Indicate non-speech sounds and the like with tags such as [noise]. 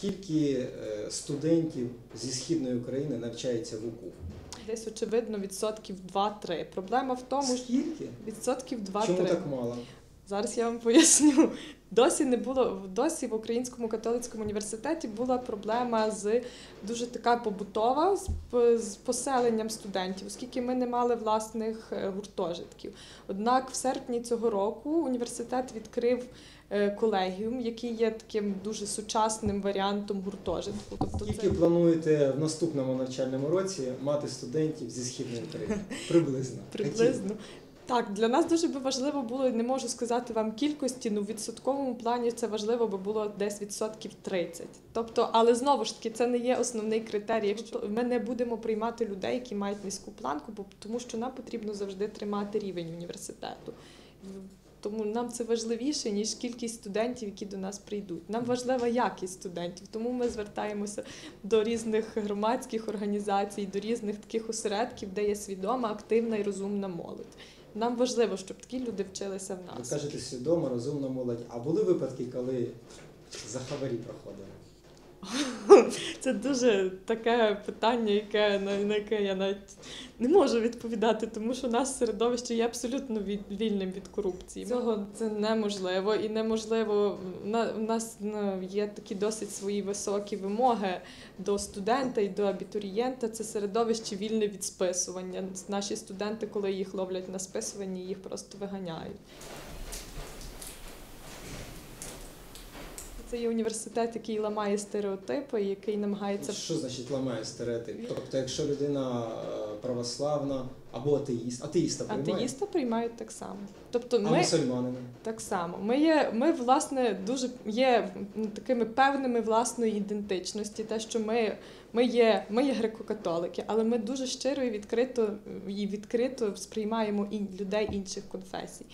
Скільки е, студентів зі східної України навчається в УКУ? Десь очевидно відсотків 2-3. Проблема в тому, що Скільки? відсотків Чому 2-3. так мало? Зараз я вам поясню. Досі не було досі в Українському католицькому університеті була проблема з дуже така побутова з, з поселенням студентів, оскільки ми не мали власних е, гуртожитків. Однак в серпні цього року університет відкрив е, колегіум, який є таким дуже сучасним варіантом гуртожитку. Тобто Скільки плануєте в наступному навчальному році мати студентів зі східної України? [laughs] Приблизно. Приблизно. Так, для нас дуже би важливо було, не можу сказати вам кількості, ну в відсотковому плані це важливо би було десь відсотків 30. Тобто, але знову ж таки, це не є основний критерій. Якщо ми не будемо приймати людей, які мають низьку планку, бо тому що нам потрібно завжди тримати рівень університету. Тому нам це важливіше, ніж кількість студентів, які до нас прийдуть. Нам важлива якість студентів, тому ми звертаємося до різних громадських організацій, до різних таких осередків, де є свідома, активна і розумна молодь. Нам важливо, щоб такі люди вчилися в Ви нас. кажете свідомо, розумна молодь. А були випадки, коли за хабарі проходили? Це дуже таке питання, яке на, яке я навіть не можу відповідати, тому що у нас середовище є абсолютно від, вільним від корупції. Цього це неможливо і неможливо. На у нас ну, є такі досить свої високі вимоги до студента і до абітурієнта. Це середовище вільне від списування. Наші студенти, коли їх ловлять на списуванні, їх просто виганяють. Це є університет, який ламає стереотипи, який намагається Що значить ламає стереотип? Тобто, якщо людина е, православна або атеїст, атеїста приймає? атеїста приймають так само. Тобто А ми мусульманина? так само. Ми є, ми власне дуже є такими певними власної ідентичності. Те, що ми, ми є, ми є греко-католики, але ми дуже щиро і відкрито і відкрито сприймаємо і людей інших конфесій.